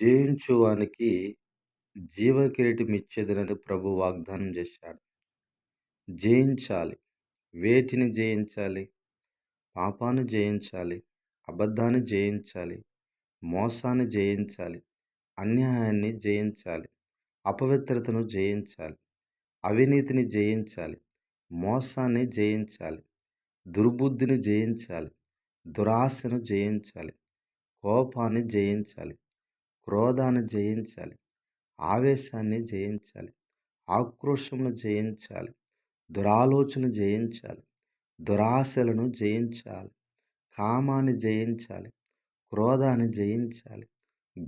జయించువానికి జీవ కిరీటం ఇచ్చేదనని ప్రభు వాగ్దానం చేశాడు. జయించాలి. వేటిని జయించాలి? పాపాన్ని జయించాలి? అబద్ధాన్ని జయించాలి? మోసాన్ని జయించాలి? అన్యాయాన్ని జయించాలి? అపవిత్రతను జయించాలి? అవినీతిని జయించాలి? మోసాన్ని జయించాలి? దుర్బుద్ధిని జయించాలి? దురాశను జయించాలి? కోపాన్ని జయించాలి? క్రోధాన్ని జయించాలి. ఆవేశాన్ని జయించాలి. ఆక్రోషమును జయించాలి. దురాలోచన జయించాలి. దురాశలను జయించాలి. కామాన్ని జయించాలి. క్రోధాన్ని జయించాలి.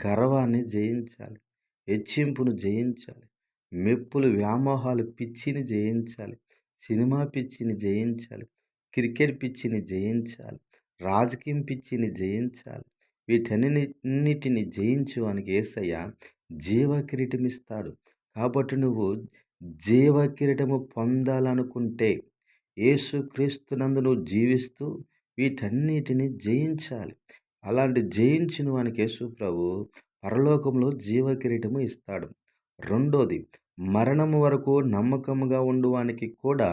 గర్వాన్ని జయించాలి. హెచ్చింపును జయించాలి. మెప్పులు వ్యామోహాలు పిచ్చిని జయించాలి. సినిమా పిచ్చిని జయించాలి. క్రికెట్ పిచ్చిని జయించాలి. రాజకీయం పిచ్చిని జయించాలి. వీటన్నిటిని జయించువానికి ఏసయ్య జీవ కిరీటం ఇస్తాడు కాబట్టి నువ్వు జీవ కిరీటము పొందాలనుకుంటే యేసుక్రీస్తునందు నువ్వు జీవిస్తూ వీటన్నిటిని జయించాలి. అలాంటి జయించిన వానికి యేసు ప్రభు పరలోకంలో జీవ కిరీటము ఇస్తాడు. రెండోది మరణము వరకు నమ్మకముగా ఉండువానికి కూడా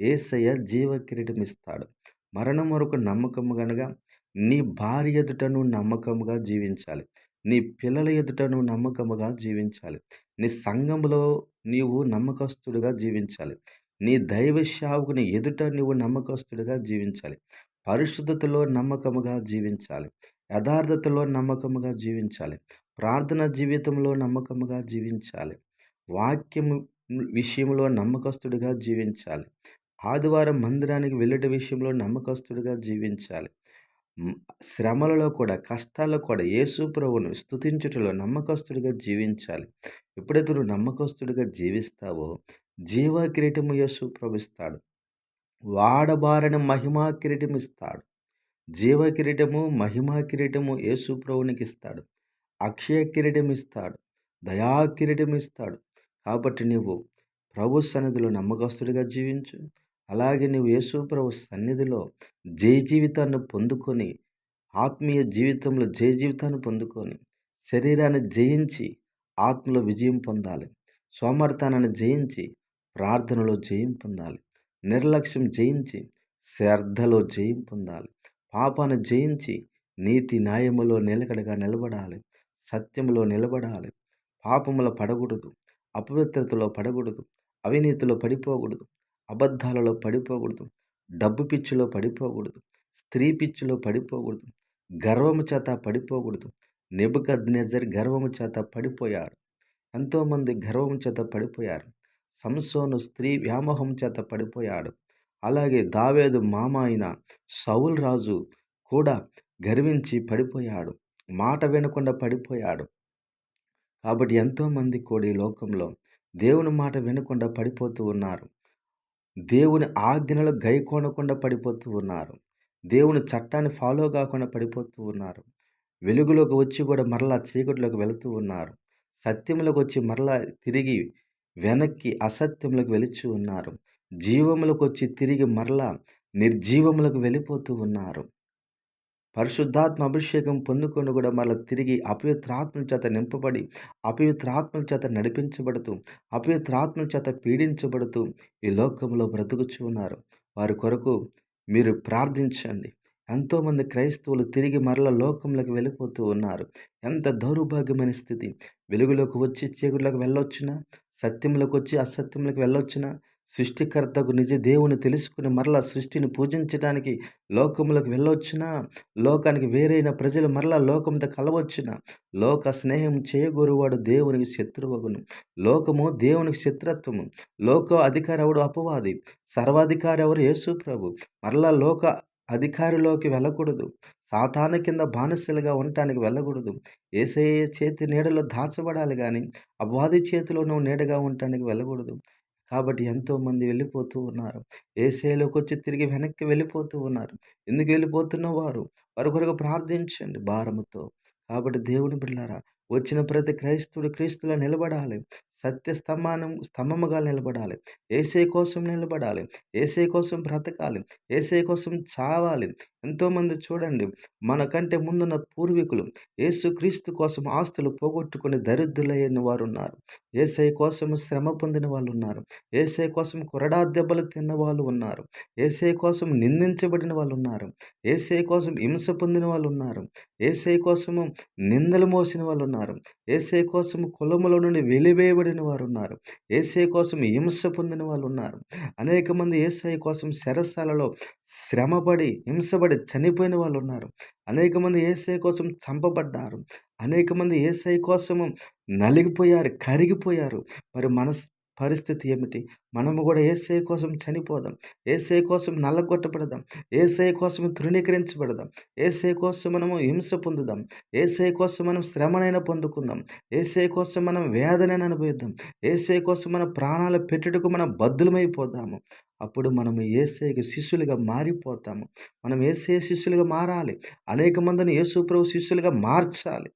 ఏసయ్య జీవ కిరీటం ఇస్తాడు మరణం వరకు నమ్మకముగనగా నీ భార్య ఎదుటను నమ్మకముగా జీవించాలి. నీ పిల్లల ఎదుటను నమ్మకముగా జీవించాలి. నీ సంఘంలో నీవు నమ్మకస్తుడిగా జీవించాలి. నీ దైవ శావుకుని ఎదుట నువ్వు నమ్మకస్తుడిగా జీవించాలి. పరిశుద్ధతలో నమ్మకముగా జీవించాలి. యథార్థతలో నమ్మకముగా జీవించాలి. ప్రార్థన జీవితంలో నమ్మకముగా జీవించాలి. వాక్యం విషయంలో నమ్మకస్తుడిగా జీవించాలి. ఆదివారం మందిరానికి వెళ్ళట విషయంలో నమ్మకస్తుడిగా జీవించాలి. శ్రమలలో కూడా కష్టాల్లో కూడా యేసు ప్రభువును స్థుతించుటలో నమ్మకస్తుడిగా జీవించాలి. ఎప్పుడైతే నువ్వు నమ్మకస్తుడిగా జీవిస్తావో జీవ కిరీటము యేసు ప్రభుస్తాడు వాడబారని మహిమా కిరీటం ఇస్తాడు. జీవ కిరీటము మహిమా కిరీటము యేసు ప్రభునికి ఇస్తాడు. అక్షయ కిరీటం ఇస్తాడు. దయా కిరీటం ఇస్తాడు. కాబట్టి నువ్వు ప్రభు సన్నిధిలో నమ్మకస్తుడిగా జీవించు. అలాగే నువ్వు యేసుప్రభు సన్నిధిలో జయ జీవితాన్ని పొందుకొని ఆత్మీయ జీవితంలో జయ జీవితాన్ని పొందుకొని శరీరాన్ని జయించి ఆత్మలో విజయం పొందాలి. సోమర్థానాన్ని జయించి ప్రార్థనలో జయం పొందాలి. నిర్లక్ష్యం జయించి శ్రద్ధలో జయం పొందాలి. పాపాన్ని జయించి నీతి న్యాయములో నిలకడగా నిలబడాలి. సత్యములో నిలబడాలి. పాపముల పడకూడదు. అపవిత్రతలో పడకూడదు. అవినీతిలో పడిపోకూడదు. అబద్ధాలలో పడిపోకూడదు. డబ్బు పిచ్చిలో పడిపోకూడదు. స్త్రీ పిచ్చిలో పడిపోకూడదు. గర్వము చేత పడిపోకూడదు. నెబుకద్నెజర్ గర్వము చేత పడిపోయాడు ఎంతోమంది గర్వము చేత పడిపోయారు. సంసోను స్త్రీ వ్యామోహం చేత పడిపోయాడు. అలాగే దావేదు మామ అయిన సౌల్ రాజు కూడా గర్వించి పడిపోయాడు. మాట వినకుండా పడిపోయాడు. కాబట్టి ఎంతోమంది కూడా ఈ లోకంలో దేవుని మాట వినకుండా పడిపోతూ ఉన్నారు. దేవుని ఆజ్ఞలు గైకోనకుండా పడిపోతూ ఉన్నారు. దేవుని చట్టాన్ని ఫాలో కాకుండా పడిపోతూ ఉన్నారు. వెలుగులోకి వచ్చి కూడా మరలా చీకటిలోకి వెళుతూ ఉన్నారు. సత్యంలోకి వచ్చి మరలా తిరిగి వెనక్కి అసత్యంలోకి వెలిచి ఉన్నారు. జీవములకు వచ్చి తిరిగి మరలా నిర్జీవములకు వెళ్ళిపోతూ ఉన్నారు. పరిశుద్ధాత్మ అభిషేకం పొందుకొని కూడా మళ్ళీ తిరిగి అపవిత్రాత్మల చేత నింపబడి అపవిత్రాత్మల చేత నడిపించబడుతూ అపవిత్రాత్మల చేత పీడించబడుతూ ఈ లోకంలో బ్రతుకుచూ ఉన్నారు. వారి కొరకు మీరు ప్రార్థించండి. ఎంతోమంది క్రైస్తవులు తిరిగి మరల లోకంలోకి వెళ్ళిపోతూ ఉన్నారు. ఎంత దౌర్భాగ్యమైన స్థితి. వెలుగులోకి వచ్చి చీకటిలోకి వెళ్ళొచ్చినా? సత్యంలోకి వచ్చి అసత్యంలోకి వెళ్ళొచ్చినా? సృష్టికర్తకు నిజ దేవుని తెలుసుకుని మరలా సృష్టిని పూజించడానికి లోకములకు వెళ్ళొచ్చునా లోకానికి వేరైన ప్రజలు మరలా లోకంతో కలవచ్చున లోక స్నేహం చేయగోరువాడు దేవునికి శత్రువగును. లోకము దేవునికి శత్రుత్వము. లోక అధికారి ఎవడు అపవాది. సర్వాధికారి ఎవరు యేసు ప్రభు. మరలా లోక అధికారిలోకి వెళ్ళకూడదు. సాతాన కింద బానిసలుగా ఉండటానికి వెళ్ళకూడదు. ఏసయ్య చేతి నీడలో దాచబడాలి కానీ అపవాది చేతిలో నువ్వు నీడగా ఉండటానికి వెళ్ళకూడదు. కాబట్టి ఎంతోమంది వెళ్ళిపోతూ ఉన్నారు. ఏసేలోకి వచ్చి తిరిగి వెనక్కి వెళ్ళిపోతూ ఉన్నారు. ఎందుకు వెళ్ళిపోతున్న వారు? వారి కొరకు ప్రార్థించండి భారముతో. కాబట్టి దేవుని బిడ్డారా వచ్చిన ప్రతి క్రైస్తుడు క్రీస్తులో నిలబడాలి. సత్య స్తంభానం స్తంభముగా నిలబడాలి. ఏసే కోసం నిలబడాలి. ఏసే కోసం బ్రతకాలి. ఏసే కోసం చావాలి. ఎంతోమంది చూడండి మనకంటే ముందున్న పూర్వీకులు యేసుక్రీస్తు కోసం ఆస్తులు పోగొట్టుకొని దరిద్రులైన వారున్నారు. ఏసై కోసం శ్రమ పొందిన వాళ్ళు ఉన్నారు ఏసై కోసం కొరడా దెబ్బలు తిన్న వాళ్ళు ఉన్నారు. ఏసై కోసం నిందించబడిన వాళ్ళు ఉన్నారు ఏసై కోసం హింస పొందిన వాళ్ళు ఉన్నారు ఏసై కోసము నిందలు మోసిన వాళ్ళు ఉన్నారు ఏసై కోసం కులములో నుండి వెలివేయబడిన వారు ఉన్నారు ఏసై కోసం హింస పొందిన వాళ్ళున్నారు. అనేక మంది ఏసై కోసం శరస్సాలలో శ్రమపడి, హింసపడి చనిపోయిన వాళ్ళున్నారు. అనేక మంది ఏసఐ కోసం చంపబడ్డారు. అనేక మంది ఏసఐ కోసము నలిగిపోయారు, కరిగిపోయారు. మరి మనస్ పరిస్థితి ఏమిటి? మనము కూడా ఏసఐ కోసం చనిపోదాం. ఏసఐ కోసం నల్లగొట్టబడదాం. ఏసఐ కోసం తృణీకరించబడదాం. ఏసఐ కోసం మనము హింస పొందుదాం. ఏసఐ కోసం మనం శ్రమనైనా పొందుకుందాం. ఏసఐ కోసం మనం వేదనైనా అనుభవిద్దాం. ఏసఐ కోసం మన ప్రాణాలు పెట్టుటకు మనం బద్దులమైపోదాము అప్పుడు మనము ఏసైకి శిష్యులుగా మారిపోతాము. మనం ఏసఐ శిష్యులుగా మారాలి. అనేక మందిని యేసు ప్రభు శిష్యులుగా మార్చాలి.